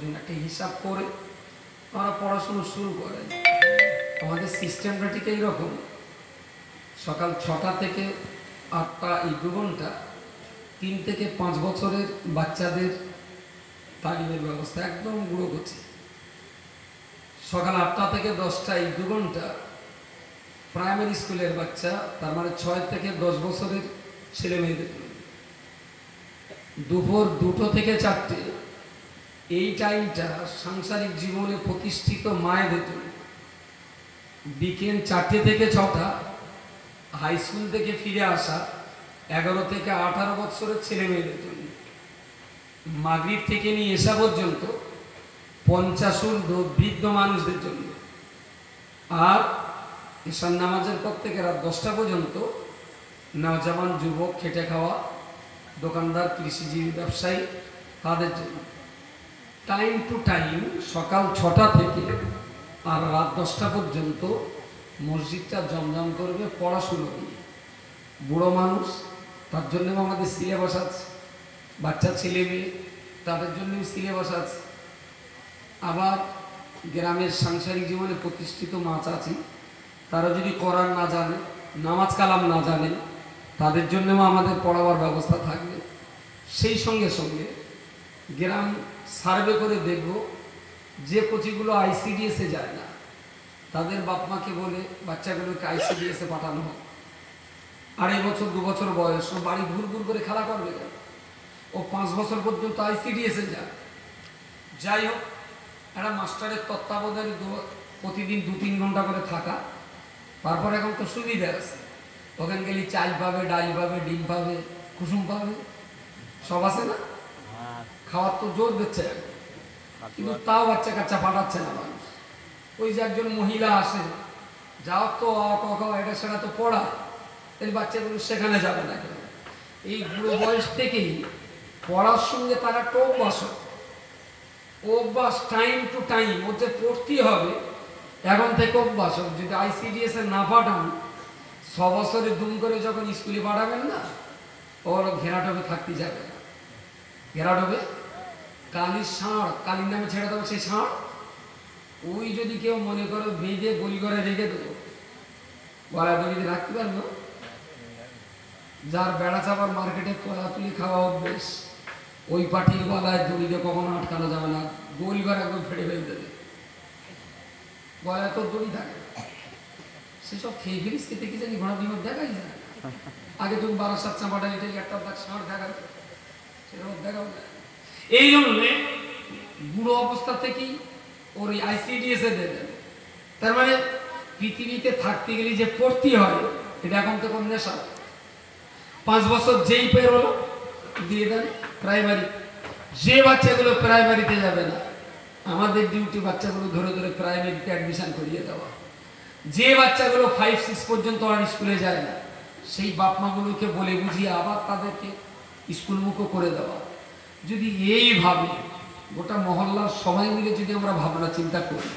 জন্য একটা হিসাব করে আমরা পড়াশুনো শুরু করেন আমাদের সিস্টেমটা ঠিক এইরকম, সকাল ছটা থেকে আটটা এই দু ঘণ্টা, তিন থেকে পাঁচ বছরের বাচ্চাদের তালিমের ব্যবস্থা একদম গুঁড়ো করছে। সকাল আটটা থেকে দশটা এই দু ঘণ্টা প্রাইমারি স্কুলের বাচ্চা, তার মানে ছয় থেকে দশ বছরের ছেলে মেয়েদের। দুপুর দুটো থেকে চারটে এই টাইমটা সাংসারিক জীবনে প্রতিষ্ঠিত মায়েদের জন্য বিকেল চারটে থেকে ছটা হাই স্কুল থেকে ফিরে আসা, এগারো থেকে আঠারো বছরের ছেলে মেয়েদের জন্য। মাগরিব থেকে নিয়ে এসা পর্যন্ত পঞ্চাশ বৃদ্ধ মানুষদের জন্য। আর ঈশান নামাজের পর থেকে রাত দশটা পর্যন্ত নওজওয়ান যুবক খেটে খাওয়া দোকানদার, কৃষিজীবী, ব্যবসায়ী তাদের জন্য। টাইম টু টাইম সকাল ছটা থেকে আর রাত দশটা পর্যন্ত মসজিদটা জমজম করবে পড়াশুনো দিয়ে। বুড়ো মানুষ, তার জন্যও আমাদের সিলেবাস আছে। বাচ্চা ছেলে মেয়ে, তাদের জন্যও সিলেবাস আছে। আবার গ্রামের সাংসারিক জীবনে প্রতিষ্ঠিত মাছ আছে। তারা যদি করার না জানে, নামাজ কালাম না জানে, তাদের জন্যও আমাদের পড়াবার ব্যবস্থা থাকবে। সেই সঙ্গে সঙ্গে গ্রাম সার্ভে করে দেখব, যে কোচিগুলো আইসিডিএসে যায় না, তাদের বাপ মাকে বলে বাচ্চাগুলোকে আইসিডিএসে পাঠানো হোক। আড়াই বছর, দু বছর বয়স, ও বাড়ি ঘুর ঘুর করে খেলা করবে কেন? ও পাঁচ বছর পর্যন্ত আইসিডিএসে যায়। যাই হোক, একটা মাস্টারের তত্ত্বাবধানে প্রতিদিন দু তিন ঘণ্টা করে থাকা। তারপর এখন তো সুবিধা আছে। ওখানে গেলে চাল পাবে, ডাল পাবে, ডিম পাবে, কুসুম পাবে, সব আছে না? খাওয়ার তো জোর দিচ্ছে। কিন্তু তাও বাচ্চা কাচ্চা পাঠাচ্ছে না মানুষ। ওই যে একজন মহিলা আসে, যাও তো ক এটা সেটা তো পড়া। এই বাচ্চাগুলো সেখানে যাবে না কেন? এই বুড়ো বয়স থেকেই পড়ার সঙ্গে তারা একটা অভ্যাস। অভ্যাস টাইম টু টাইম যে পড়তে হবে, এখন থেকে অভ্যাস হোক। যদি আইসিডিএস এ না পাঠান, ছ বছরে দুম করে যখন স্কুলে পাঠাবেন না ওর ঘেরাটবে থাকতে যাবে না। ঘেরাটবে কালির ষাঁড়, কালির নামে ছেড়ে দেবো সেই ষাঁড়। ওই যদি কেউ মনে করো বেঁধে গলি করে রেখে দেবো। গলা দড়িতে রাখতে পারব যার বেড়া চাপার মার্কেটে তুলি খাওয়া অভ্যেস, ওই পাটির গলায় দড়িতে কখনো আটকানো যাবে না। গোল করে একদম ফেটে ফেলে দেবে গলায় তো দড়ি থাকে। সেসব খেয়ে ফিরিস খেতে কি জানি ঘোড়া ডিমের দেখাই যায়। আগে তুমি বারো সাত চাপাটা এটা একটা দাগ ষাঁড় দেখা সেরকম দেখাও যায়। এই জন্যে বুড়ো অবস্থা থেকেই ওর আইসিডিএস এ দেবে। তার মানে পৃথিবীতে থাকতে গেলে যে পড়তে হয়, এটা এখন তো কোন নেশা। পাঁচ বছর যেই পের হলো দিয়ে দেন প্রাইমারি যে বাচ্চাগুলো প্রাইমারিতে যাবে না, আমাদের ডিউটি বাচ্চাগুলো ধরে ধরে প্রাইমারিতে অ্যাডমিশন করিয়ে দেওয়া। যে বাচ্চাগুলো ফাইভ সিক্স পর্যন্ত আর স্কুলে যায় না, সেই বাপ মাগুলোকে বলে বুঝিয়ে আবার তাদেরকে স্কুলমুখো করে দেওয়া। যদি এইভাবে গোটা মহল্লার সবাই মিলে যদি আমরা ভাবনা চিন্তা করি,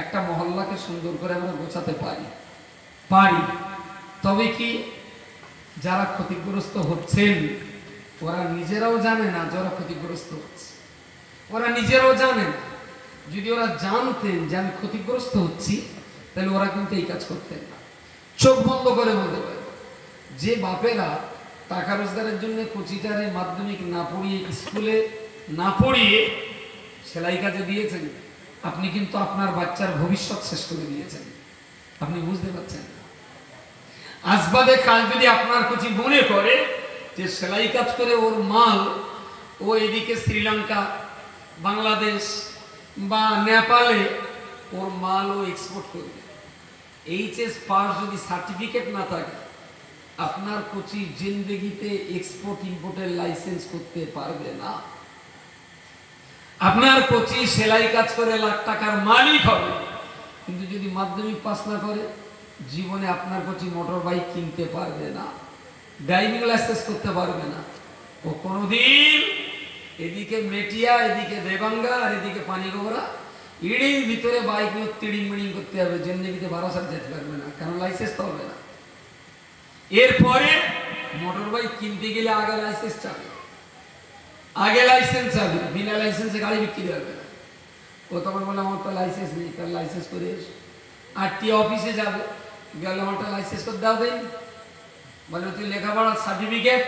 একটা মহল্লাকে সুন্দর করে আমরা গোছাতে পারি পারি, তবে কি যারা ক্ষতিগ্রস্ত হচ্ছেন, ওরা নিজেরাও জানে না যারা ক্ষতিগ্রস্ত হচ্ছে। ওরা নিজেরাও জানে না। যদি ওরা জানতেন যে আমি ক্ষতিগ্রস্ত হচ্ছি, তাহলে ওরা কিন্তু এই কাজ করতেন না। চোখ বন্ধ করে বলতে পারে যে বাপেরা টাকা রোজগারের জন্য কচিটারে মাধ্যমিক না পড়িয়ে স্কুলে না পড়িয়ে সেলাই কাজে দিয়েছেন। আপনি কিন্তু আপনার বাচ্চার ভবিষ্যৎ শেষ করে দিয়েছেন। আপনি বুঝতে পারছেন? আসবাদে কাল যদি আপনার কিছু মনে করে যে সেলাই কাজ করে ওর মাল ও এদিকে শ্রীলঙ্কা, বাংলাদেশ বা নেপালে ওর মাল ও এক্সপোর্ট করবে। এইচএস পাস যদি সার্টিফিকেট না থাকে আপনার কোচি জিন্দগিতে এক্সপোর্ট ইম্পোর্টের লাইসেন্স করতে পারবে না। আপনার কোচি সেলাই কাজ করে লাখ টাকার মালিক হবে। কিন্তু যদি মাধ্যমিক পাস না করে, জীবনে আপনার কোচি মোটর বাইক কিনতে পারবে না ড্রাইভিং লাইসেন্স করতে পারবে না। ও কোনোদিন এদিকে মেটিয়া, এদিকে দেবাঙ্গা, আর এদিকে পানিগোবরা ইড়ির ভিতরে বাইক নিয়ে তিড়িং মিড়িং করতে হবে, জিন্দগিতে বারাসাত যেতে পারবে না কারণ লাইসেন্স তো হবে না। এরপরে মোটর বাইক কিনতে গেলে আগে লাইসেন্স চাবে। আগে লাইসেন্স হবে বিনা লাইসেন্সে গাড়ি বিক্রি হবে না। বলে, আমার তো লাইসেন্স নেই তার লাইসেন্স করে এসো। আর টি অফিসে যাবে, গেলে আমারটা লাইসেন্স করে দাও দেন বলে, তুই লেখাপড়ার সার্টিফিকেট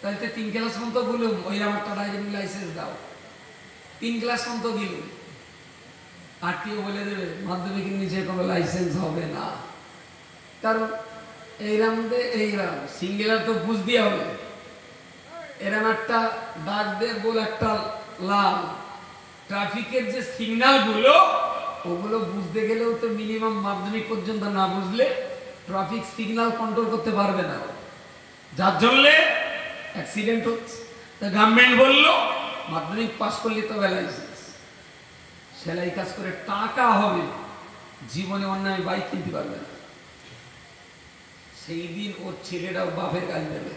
তাহলে তো তিন ক্লাস পর্যন্ত বলুম, ওই আমারটা ড্রাইভিং লাইসেন্স দাও। তিন ক্লাস পর্যন্ত দিলুম আরটিও বলে দেবে, মাধ্যমিকের নিচে কোনো লাইসেন্স হবে না। কারণ এইরাম দে, এইরাম। সিঙ্গেলার তো বুঝ দিয়ে হবে। এরম একটা দাগ দে বল একটা লাল। ট্রাফিকের যে সিগন্যালগুলো ওগুলো বুঝতে গেলেও তো মিনিমাম মাধ্যমিক পর্যন্ত না বুঝলে ট্রাফিক সিগন্যাল কন্ট্রোল করতে পারবে না। যার জন্যে অ্যাক্সিডেন্ট হচ্ছে। তা গভর্নমেন্ট বলল, মাধ্যমিক পাস করলে তবে লাইসেন্স সেলাই কাজ করে টাকা হবে। জীবনে অন্যায় বাইক কিনতে পারবে না। সেই দিন ওর ছেলেরা ওর বাপের কাজ দেবে।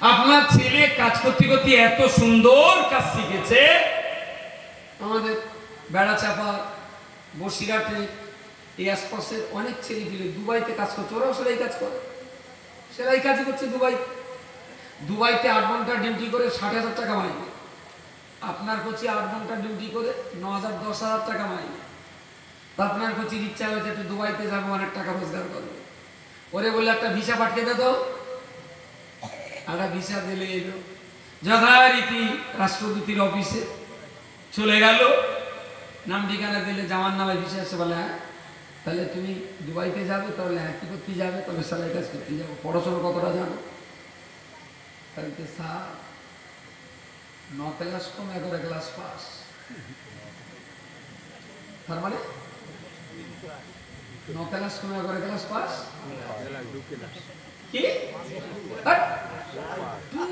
আপনার ছেলে কাজ করতে করতে এত সুন্দর কাজ শিখেছে। আমাদের বেড়া চাপা বসিরহাটে, এই আশপাশের অনেক ছেলে পিলে দুবাইতে কাজ করছে। ওরাও সেলাই কাজ করে। সেলাই কাজ করছে দুবাই। দুবাইতে আট ঘণ্টা ডিউটি করে ষাট হাজার টাকা মাইনে। আপনার কোচি আট ঘণ্টা ডিউটি করে ন হাজার দশ হাজার টাকা মাইনে। আপনার কোচির ইচ্ছা হয়েছে একটু দুবাইতে যাব, অনেক টাকা রোজগার করব। ওরে বলে একটা ভিসা পাঠিয়ে দে তো। একটা ভিসা দিলে এলো। যথারীতি রাষ্ট্রদূতির অফিসে চলে গেল। নাম ঠিকানা দিলে জামার নামে ভিসা এসে বলে হ্যাঁ তাহলে তুমি দুবাইতে যাবে, তাহলে হ্যাঁ কি করতে যাবে? তবে সেলাই কাজ করতে যাব। পড়াশোনা কতটা জানো? তাহলে স্যার ন ক্লাস কম এগারো ক্লাস পাস। তার মানে? ন কম এগারো ক্লাস পাস? কি! টু।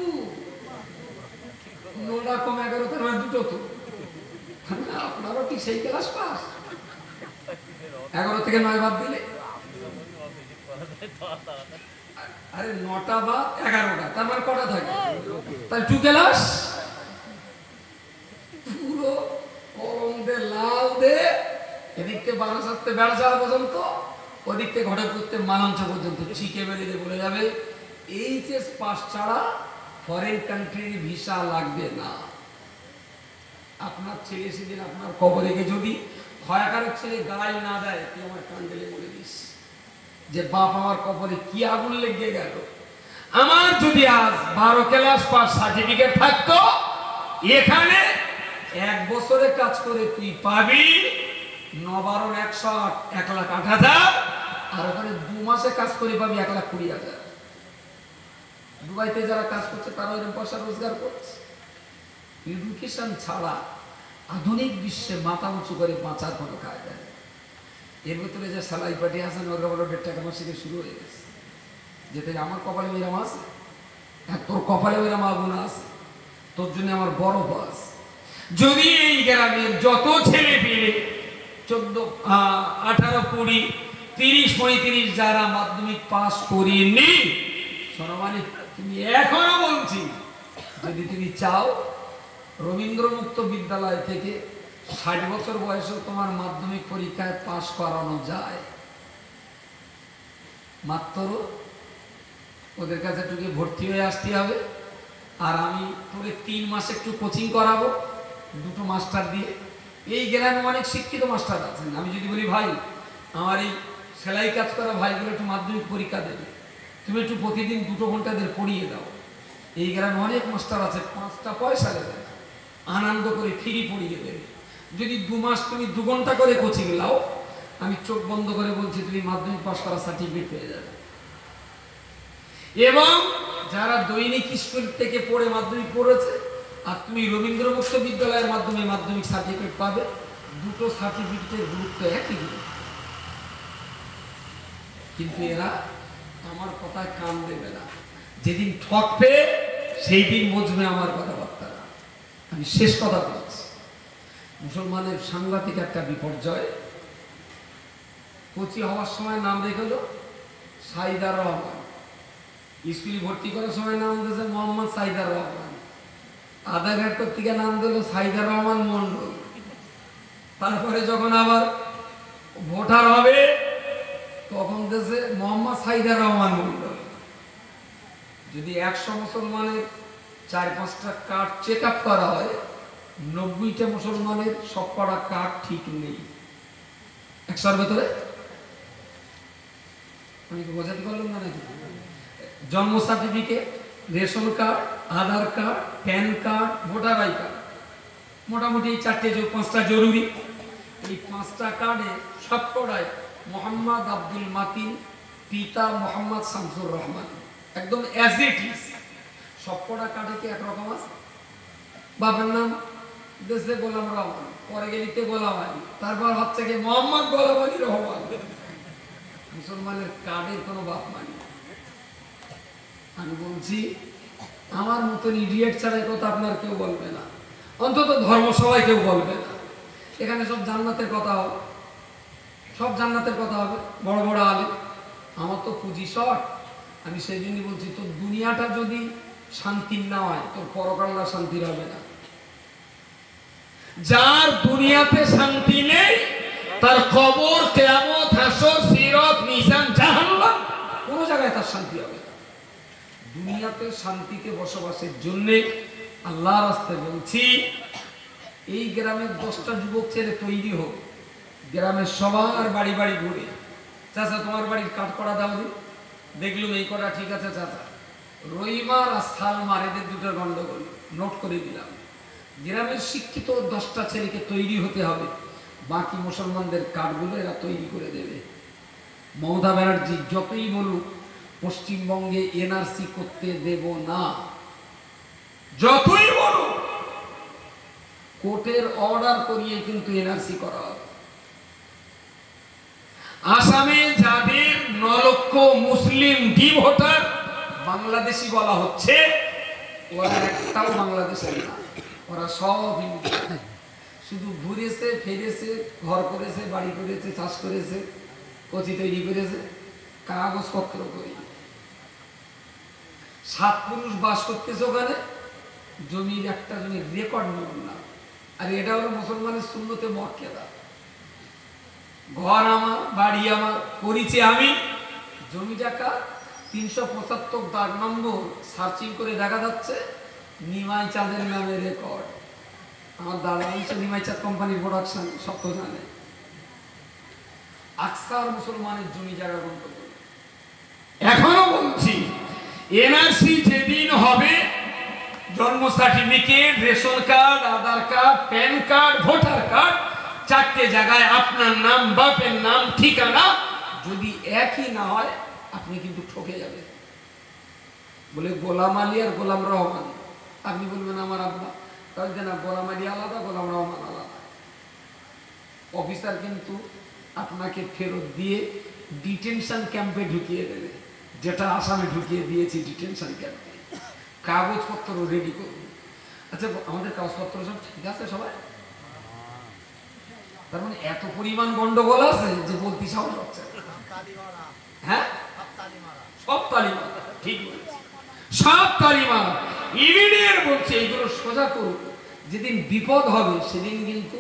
নটা কম এগারো, তার মানে দুটো তো। আপনারও কি সেই ক্লাস পাস? এগারো থেকে নয় বাদ দিলে। আরে, নটা বা এগারোটা, তার মানে কটা থাকে? তাহলে টু ক্লাস পুরো গরম দে, লাল দে এদিক থেকে বারাসাতে বেড়া যাওয়া পর্যন্ত ওদিক থেকে ঘটক করতে মালাঞ্চ পর্যন্ত চিকে বেরিয়ে বলে যাবে। এইচএস পাস ছাড়া ফরেন কান্ট্রির ভিসা লাগবে না। আপনার ছেলে সেদিন আপনার কবরে গিয়ে যদি ভয়াকারের ছেলে গায়ে না দেয়, তুই আমার কান্ডেলে বলে দিস। যে বাপ আমার কবরে কি আগুন লেগে গেল? আমার যদি আজ বারো ক্লাস পাস সার্টিফিকেট থাকতো, এখানে এক বছরে কাজ করে তুই পাবি। নবারণ একশো এক লাখ আট হাজার, আর ওখানে দু মাসে কাজ করে পাবি এক লাখ কুড়ি হাজার। দুবাইতে যারা কাজ করছে তারা ওইরকম পয়সা রোজগার করছে। এডুকেশন ছাড়া আধুনিক বিশ্বে মাথা উঁচু করে বাঁচার কোনো কায়দা নেই। এর ভিতরে যে সালাই পাটি আছেন ওর বড় দেড় টাকা মাস থেকে শুরু হয়ে গেছে। যেতে আমার কপালে ওইরাম আছে, আর তোর কপালে ওইরাম আগুন আছে। তোর জন্য আমার বড় বাস যদি এই গ্রামের যত ছেলে পেলে চোদ্দ আঠারো, কুড়ি, তিরিশ, পঁয়ত্রিশ যারা মাধ্যমিক পাস করিনি সনমানি তুমি এখনও বলছি, যদি তুমি চাও রবীন্দ্র মুক্ত বিদ্যালয় থেকে ষাট বছর বয়সেও তোমার মাধ্যমিক পরীক্ষায় পাশ করানো যায়, মাত্র ওদের কাছে গিয়ে ভর্তি হয়ে আসতে হবে। আর আমি তোকে তিন মাস একটু কোচিং করাবো, দুটো মাস্টার দিয়ে এই গ্রামে অনেক শিক্ষিত মাস্টার আছেন। আমি যদি বলি, ভাই, আমার এই সেলাই কাজ করা ভাইগুলো একটু মাধ্যমিক পরীক্ষা দেবে। তুমি একটু প্রতিদিন দুটো ঘণ্টা এদের পড়িয়ে দাও। এই গ্রামে অনেক মাস্টার আছে, পাঁচটা পয়সা দেবে আনন্দ করে ফিরি পড়িয়ে দেবে। যদি দু মাস তুমি দু ঘণ্টা করে কোচিং লাও আমি চোখ বন্ধ করে বলছি, তুমি মাধ্যমিক পাস করা সার্টিফিকেট পেয়ে যাবে। এবং যারা দৈনিক স্কুল থেকে পড়ে, মাধ্যমিক পড়েছে আর তুমি রবীন্দ্র মুক্ত বিদ্যালয়ের মাধ্যমে মাধ্যমিক সার্টিফিকেট পাবে, দুটো সার্টিফিকেটের গুরুত্ব একই কিন্তু এরা আমার কথায় কান দেবে না। যেদিন ঠক ঠকবে সেই দিন বুঝবে আমার কথাবার্তা। আমি শেষ কথা বলছি। মুসলমানের সাংঘাতিক একটা বিপর্যয়। কোচি হওয়ার সময় নাম রেখেলো সাইদার রহমান। স্কুলে ভর্তি করার সময় নাম দিয়েছে মোহাম্মদ সাইদার রহমান। কার্ড পত্রিকা নাম দিল সাইদার রহমান মন্ডল তারপরে যখন আবার ভোটার হবে, তখন দেশে মোহাম্মদ সাইদার রহমান মন্ডল যদি একশো মুসলমানের চার পাঁচটা কার্ড চেক আপ করা হয়, নব্বইটা মুসলমানের সব করা কার্ড ঠিক নেই। একশোর ভেতরে? বোঝাতে পারলাম না নাকি? জন্ম certificate ration card, Aadhaar card, PAN card, voter I card. মোটামুটি এই চারটে পাঁচটা জরুরি। এই পাঁচটা কার্ডে সবকটায় মোহাম্মদ আব্দুল মাতিন, পিতা মোহাম্মদ শামসুর রহমান। একদম অ্যাজ ইট ইজ সবকটা কার্ডে কি একরকম আছে? বাবার নাম দেশে গোলাম রহমান, পরে গেলিতে গোলাম আলী, তারপর হচ্ছে কি মোহাম্মদ গোলাম আলী রহমান। মুসলমানের কার্ডের কোনো বাপ মানি। আমি বলছি, আমার মতন ইডিয়েট ছাড়া কথা আপনার কেউ বলবে না। অন্তত ধর্মসভায় কেউ বলবে না। এখানে সব জান্নাতের কথা হবে। সব জান্নাতের কথা হবে। বড় বড় আলে আমার তো পুঁজি শর্ট। আমি সেই জন্যই বলছি, তোর দুনিয়াটা যদি শান্তির না হয়, তোর পরকাল্লা শান্তির হবে না। যার দুনিয়াতে শান্তি নেই, তার কবর, কেয়ামত, হাসর, সিরত, মিজান, জাহান্নাম, কোনো জায়গায় তার শান্তি হবে না। দুনিয়াতে শান্তিতে বসবাসের জন্যে আল্লাহ রাস্তায় বলছি, এই গ্রামের দশটা যুবক ছেলে তৈরি হোক। গ্রামের সবার বাড়ি বাড়ি ঘুরে। চাচা, তোমার বাড়ির কাঠ করা দাও দি। দেখলুম এই করা ঠিক আছে চাচা। রবিবার আর সালমার এদের দুটো গন্ডগোল। নোট করে দিলাম। গ্রামের শিক্ষিত দশটা ছেলেকে তৈরি হতে হবে। বাকি মুসলমানদের কাঠগুলো এরা তৈরি করে দেবে। মমতা ব্যানার্জি যতই বলুক পশ্চিমবঙ্গে এনআরসি করতে দেব না। যতই বলুক কোর্টের অর্ডার করিয়ে কিন্তু এনআরসি করা হবে। আসামে যাদের ন লক্ষ মুসলিম ডি ভোটার, বাংলাদেশি বলা হচ্ছে, ওরা একটাও বাংলাদেশের না। ওরা সব শুধু ঘুরেছে, ফেরেছে, ঘর করেছে, বাড়ি করেছে, চাষ করেছে, কচি তৈরি করেছে, কাগজপত্র করি সাত পুরুষ বাস করতেছে ওখানে, জমির একটা জমির রেকর্ড নেব না আর এটা হলো মুসলমানের শূন্যতে মর্যাদা। ঘর আমার, বাড়ি আমার, করিছি আমি। জমি টাকা তিনশো পঁচাত্তর দাগ নম্বর সার্চিং করে দেখা যাচ্ছে, নিমাই চাঁদের নামে রেকর্ড আমার দাদা হচ্ছে নিমাই চাঁদ কোম্পানির প্রোডাকশন সব জানে। আকসার মুসলমানের জমি জায়গা গন্তব্য এখনও বলছি এনআরসি যেদিন হবে, জন্ম certificate ration card Aadhaar card PAN card voter card চারটে জায়গায় আপনার নাম, বাপের নাম, ঠিকানা, যদি একই না হয়, আপনি কিন্তু ঠকে যাবেন। বলে গোলাম আলী আর গোলাম রহমান। আপনি বলবেন আমার আব্বা। তাহলে না গোলাম আলী আলাদা, গোলাম রহমান আলাদা। অফিসার কিন্তু আপনাকে ফেরত দিয়ে ডিটেনশন ক্যাম্পে ঢুকিয়ে দেবে। যেটা আসামে ঢুকিয়ে দিয়েছি ডিটেনশন ক্যাম্পে কাগজপত্র রেডি করুন আচ্ছা আমাদের কাগজপত্র সব ঠিক আছে সবাই? তার মানে এত পরিমাণ গন্ডগোল আছে যে বলতে সাহস হচ্ছে। হ্যাঁ? সব তালি ঠিক বলেছি। সব তালি মারা ইমিডিয়েট বলছে এইগুলো সোজা করুন। যেদিন বিপদ হবে সেদিন কিন্তু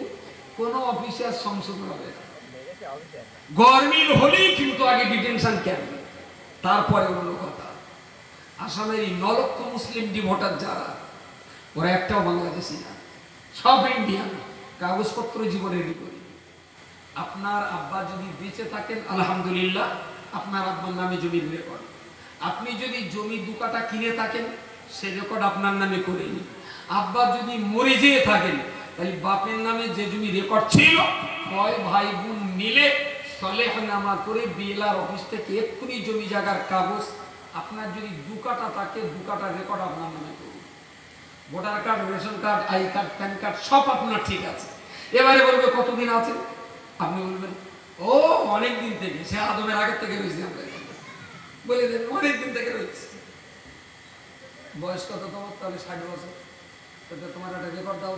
কোনো অফিসার সংশোধন হবে গরমিল হলেই কিন্তু আগে ডিটেনশন ক্যাম্প তারপরে অন্য কথা আসামের এই নলক্ষ মুসলিম ডি ভোটার যারা, ওরা একটাও বাংলাদেশি না। সব ইন্ডিয়ান, কাগজপত্র জীবনে করি আপনার আব্বা যদি বেঁচে থাকেন, আলহামদুলিল্লাহ, আপনার আব্বার নামে জমির রেকর্ড আপনি যদি জমি দু কাটা কিনে থাকেন, সে রেকর্ড আপনার নামে করে নিন। আব্বা যদি মরে যেয়ে থাকেন, তাহলে বাপের নামে যে জমি রেকর্ড ছিল হয় ভাই বোন মিলে সলেহনামা করে বিএলআর অফিস থেকে এক্ষুনি জমি জায়গার কাগজ, আপনার যদি দু কাটা থাকে, দু কাটা রেকর্ড আপনার নামে করুন। Voter card, ration card, I card, PAN card, সব আপনার ঠিক আছে। এবারে বলবে কতদিন আছে? আপনি বলবেন, ও অনেক দিন থেকে, সে আদমের আগের থেকে রয়েছে এখানে। বলে দেন অনেক দিন থেকে রয়েছে। বয়স কত তোমার? তাহলে ষাট বছর। তোমার একটা রেকর্ড দাও,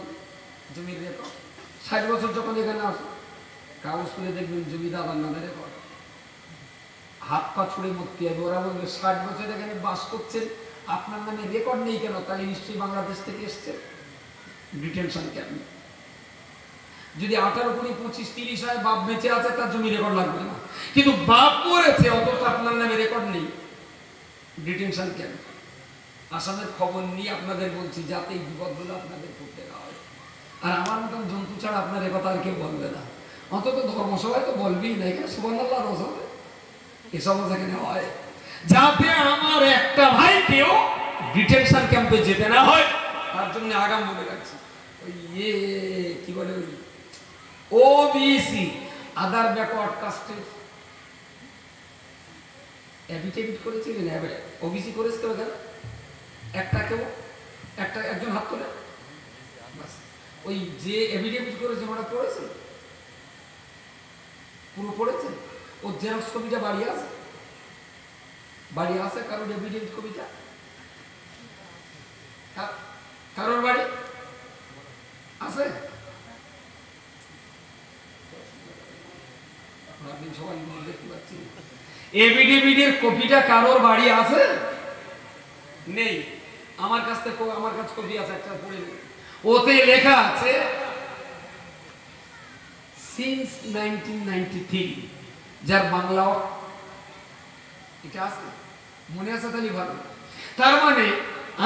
জমির রেকর্ড ষাট বছর যখন এখানে আসো কাগজ করে দেখবেন জমি দাদার নামে রেকর্ড। হাত পা ছুড়ে মুক্তি হবে। ওরা বলবে, ষাট বছর এখানে বাস করছেন, আপনার নামে রেকর্ড নেই কেন? তাহলে নিশ্চয়ই বাংলাদেশ থেকে এসছে ডিটেনশন ক্যাম্প যদি আঠারো কুড়ি পঁচিশ তিরিশ হয়, বাপ বেঁচে আছে, তার জমি রেকর্ড লাগবে না। কিন্তু বাপ মরেছে, অথচ আপনার নামে রেকর্ড নেই। ডিটেনশন ক্যাম্প আসামের খবর নিয়ে আপনাদের বলছি, যাতে এই বিপদগুলো আপনাদের করতে না হয়। আর আমার মতন জন্তু ছাড়া আপনার একথা আর কেউ বলবে না। অন্তত ধর্মসভায় তো বলবেই না, এখানে সুবান আল্লাহ রোজ হবে। এসব এখানে হয়। যাতে আমার একটা ভাই ভাইকেও ডিটেনশন ক্যাম্পে যেতে না হয়, তার জন্য আগাম বলে রাখছি। ওই ইয়ে কি বলে ওই? ওবিসি আদার ব্যাকওয়ার্ড কাস্টের অ্যাফিডেভিট করেছিলেন ওবিসি করেছে কেউ এখানে একটা কেউ? একটা, একজন হাত তোলে? বাস। ওই যে এফিডেভিট করেছে ওটা পড়েছে পুরো পড়েছে? ও জেরক্স কপিটা বাড়ি আছে? বাড়ি আছে কারোর এফিডেভিট কপিটা? কারোর বাড়ি? আছে? আমার কাছ থেকে আমার কাছে কপি আছে, একটা ওতে লেখা আছে সিন্স নাইনটিন যার বাংলা এটা আছে? মনে আছে তাহলে ভালো। তার মানে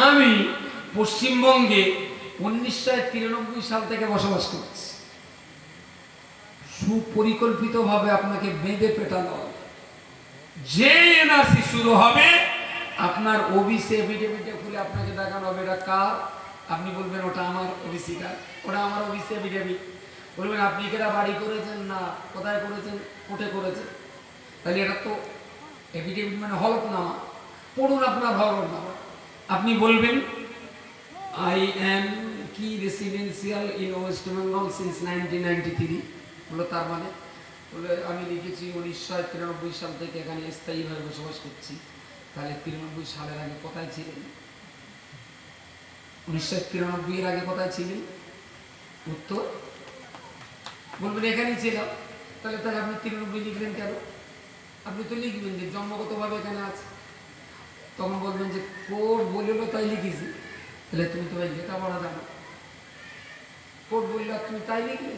আমি পশ্চিমবঙ্গে উনিশশো তিরানব্বই সাল থেকে বসবাস করছি। সুপরিকল্পিতভাবে আপনাকে বেঁধে পেটানো হবে। যে এনআরসি শুরু হবে, আপনার ওবিসি এফিডেভিটে খুলে আপনাকে দেখানো হবে এটা কার? আপনি বলবেন ওটা আমার ওবিসি কার? ওটা আমার ওবিসি এফিডেভিট বলবেন, আপনি কেটা বাড়ি করেছেন না কোথায় করেছেন? কোটে করেছেন? তাহলে এটা তো এফিডেভিট মানে হলফনামা। পড়ুন আপনার হলফনামা। আপনি বলবেন আই এম কি residential in west Bengal since nineteen ninety three বলো তার মানে বলে আমি লিখেছি উনিশশো তিরানব্বই সাল থেকে এখানে স্থায়ীভাবে বসবাস করছি। তাহলে তিরানব্বই সালের আগে কোথায় ছিলেন? উনিশশো তিরানব্বই এর আগে কোথায় ছিলেন? উত্তর বলবেন, এখানেই ছিলাম তাহলে তাহলে আপনি তিরানব্বই লিখলেন কেন? আপনি তো লিখবেন যে জন্মগতভাবে এখানে আছে। তখন বলবেন যে কোর্ট বলল তাই লিখেছি। তাহলে তুমি তো ভাই লেখাপড়া জানো। কোর্ট বলল তুমি তাই লিখলে?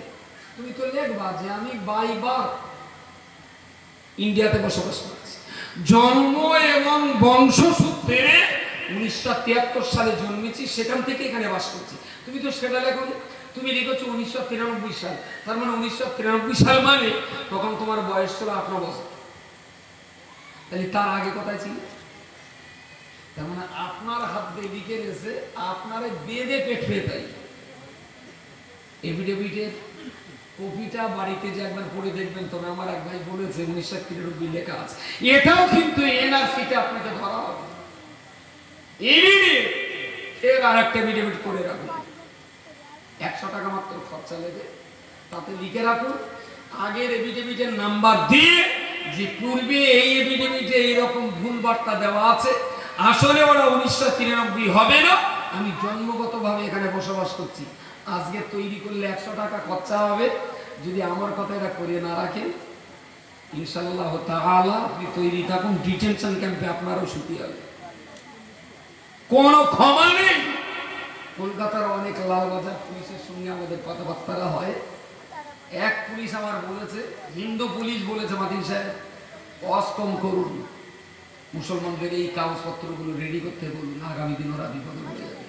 তুমি তো লিখবা যে, আমি বাই বাইবার ইন্ডিয়াতে বসবাস করছি। জন্ম এবং বংশসূত্রে উনিশশো তিয়াত্তর সালে জন্মেছি, সেখান থেকে এখানে বাস করছি। তুমি তো সেটা লেখো তুমি লিখেছো উনিশশো তিরানব্বই সাল। তার মানে উনিশশো তিরানব্বই সাল মানে তখন তোমার বয়স ছিল আঠারো বছর। তাহলে তার আগে কোথায় ছিল? তার মানে আপনার হাত দিয়ে লিখে গেছে আপনারে বেঁধে পেটবে তাই। এফিডেভিটের কপিটা বাড়িতে যে একবার পড়ে দেখবেন, তবে আমার এক ভাই বলেছে, উনিশশো তিরানব্বই লেখা আছে। এটাও কিন্তু এনআরসিতে আপনাকে ধরা হবে। এর আর একটা এফিডেভিট করে রাখুন। একশো টাকা মাত্র খরচা লেগে। তাতে লিখে রাখুন আগের এফিডেভিটের নাম্বার দিয়ে যে পূর্বে এই এফিডেভিটে এইরকম ভুল বার্তা দেওয়া আছে, আসলে ওরা উনিশশো তিরানব্বই হবে না। আমি জন্মগতভাবে এখানে বসবাস করছি। আজকে তৈরি করলে একশো টাকা খরচা হবে। যদি আমার কথা এটা করে না রাখেন ইনশাল্লাহ তাআলা আপনি তৈরি থাকুন, ডিটেনশন ক্যাম্পে আপনারও ছুটি হবে। কোনো ক্ষমা নেই। কলকাতার অনেক লালবাজার পুলিশের সঙ্গে আমাদের কথাবার্তা হয়। এক পুলিশ আমার বলেছে, হিন্দু পুলিশ বলেছে মাদিন সাহেব কস কম করুন। মুসলমানদের এই কাগজপত্রগুলো রেডি করতে বলুন, আগামী দিন ওরা বিপদে পড়ে যাবে।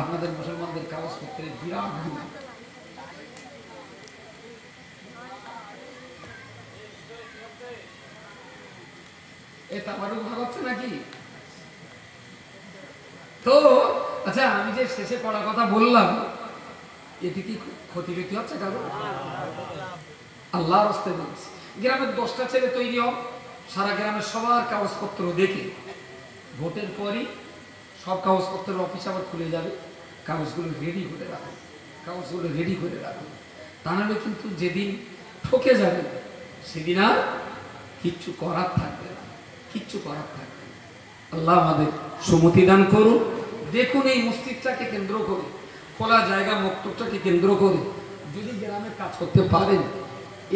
আপনাদের মুসলমানদের কাগজপত্রের বিরাট ভুল। এটা আমারও ভাবাচ্ছে নাকি? তো আচ্ছা আমি যে শেষে পড়া কথা বললাম এতে কি ক্ষতি ক্ষতি হচ্ছে কারও? আল্লাহর হস্তে বলছি। গ্রামের দশটা ছেলে তৈরি হোক সারা গ্রামের সবার কাগজপত্র দেখে। ভোটের পরই সব কাগজপত্রের অফিস আবার খুলে যাবে। কাগজগুলো রেডি করে রাখুন কাগজগুলো রেডি করে রাখুন তা নাহলে কিন্তু যেদিন ঠকে যাবে, সেদিন আর কিচ্ছু করার থাকবে না। কিচ্ছু করার থাকবে না। আল্লাহ আমাদের সুমতি দান করুন। দেখুন এই মসজিদটাকে কেন্দ্র করে, খোলা জায়গা, মক্তবটাকে কেন্দ্র করে যদি গ্রামে কাজ করতে পারেন,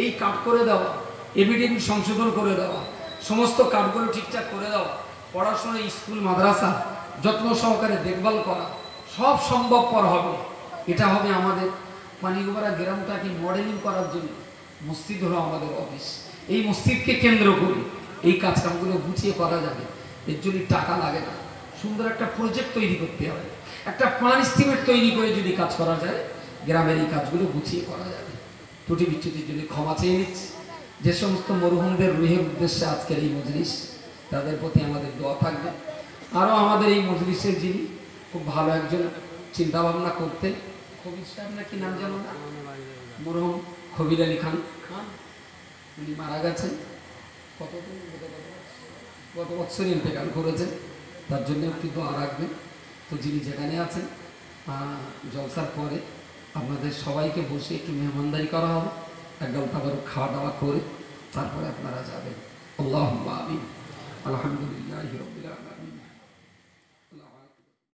এই কাজ করে দেওয়া এভিডেন্স সংশোধন করে দেওয়া, সমস্ত কাজগুলো ঠিকঠাক করে দেওয়া, পড়াশোনা, স্কুল, মাদ্রাসা, যত্ন সহকারে দেখভাল করা, সব সম্ভবপর হবে। এটা হবে আমাদের পানিগোবরা গ্রামটাকে মডেলিং করার জন্য মসজিদ হলো আমাদের অফিস। এই মসজিদকে কেন্দ্র করে এই কাজকামগুলো গুছিয়ে করা যাবে। এর জন্য টাকা লাগে না। সুন্দর একটা প্রজেক্ট তৈরি করতে হবে। একটা প্ল্যান এস্টিমেট তৈরি করে যদি কাজ করা যায় গ্রামের এই কাজগুলো গুছিয়ে করা যাবে। ত্রুটি বিচ্ছুতির জন্য ক্ষমা চেয়ে নিচ্ছি। যে সমস্ত মরুহমদের রুহের উদ্দেশ্যে আজকের এই মজলিস তাদের প্রতি আমাদের দোয়া থাকবে। আরও আমাদের এই মজলিসের যিনি খুব ভালো একজন চিন্তা ভাবনা করতেন কবির সাহেব নাকি নাম জানো না? মরহুম খবির আলী খান। খান? উনি মারা গেছেন। কতদিন? গত বছর? গত বছর ইন্তেকাল করেছেন। তার জন্য একটু দোয়া রাখবেন। তো যিনি যেখানে আছেন জলসার পরে আপনাদের সবাইকে বসে একটু মেহমানদারি করা হবে। একদম তারপর খাওয়া দাওয়া করে তারপরে আপনারা যাবেন। আল্লাহ আলহামদুলিল্লাহ